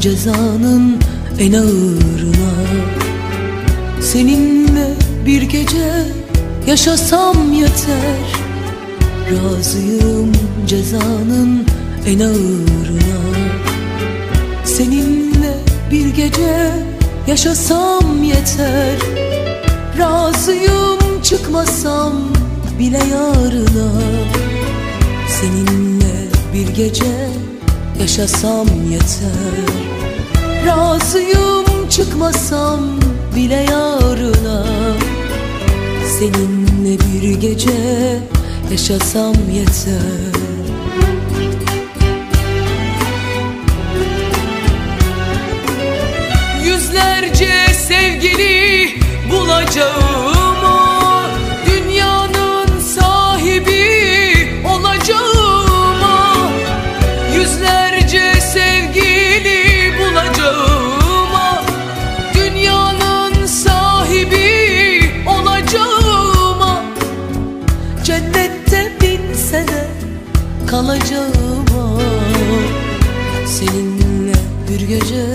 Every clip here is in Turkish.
cezanın en ağırına. Seninle bir gece yaşasam yeter. Razıyım cezanın en ağırına. Seninle bir gece yaşasam yeter. Razıyım çıkmasam bile yarına. Seninle bir gece yaşasam yeter. Razıyım çıkmasam bile yarına. Seninle bir gece yaşasam yeter. Yüzlerce sevgili bulacağım kalacağım. O Seninle bir gece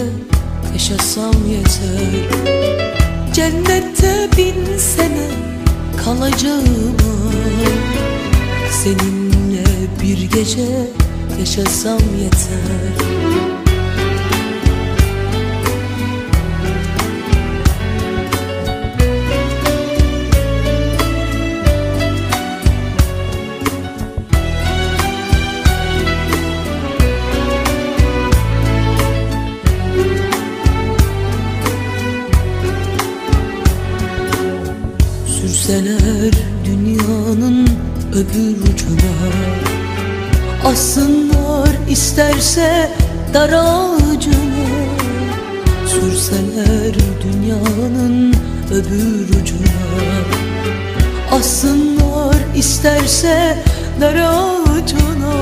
yaşasam yeter. Cennette bin sene kalacağım. Seninle bir gece yaşasam yeter Sürseler dünyanın öbür ucuna. Assınlar isterse dar ağacına. Sürseler dünyanın öbür ucuna. Assınlar isterse dar ağacına.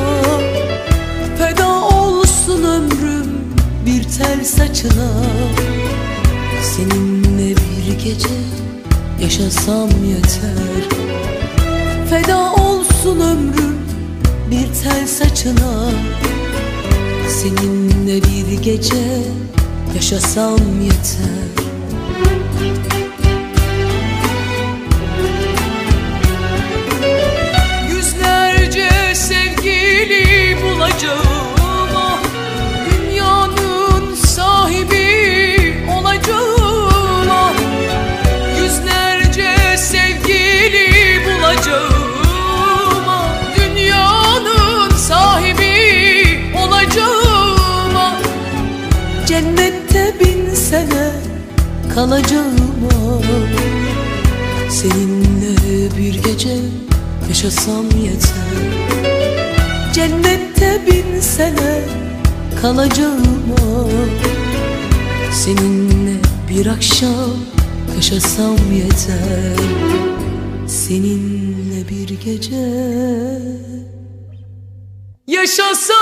Feda olsun ömrüm bir tel saçına. Seninle bir gece yaşasam yeter. Feda olsun ömrüm bir tel saçına. Seninle bir gece yaşasam yeter Cennette bin sene kalacağım ah. Seninle bir gece yaşasam yeter Cennette bin sene kalacağım ah. Seninle bir akşam yaşasam yeter Seninle bir gece Yaşasam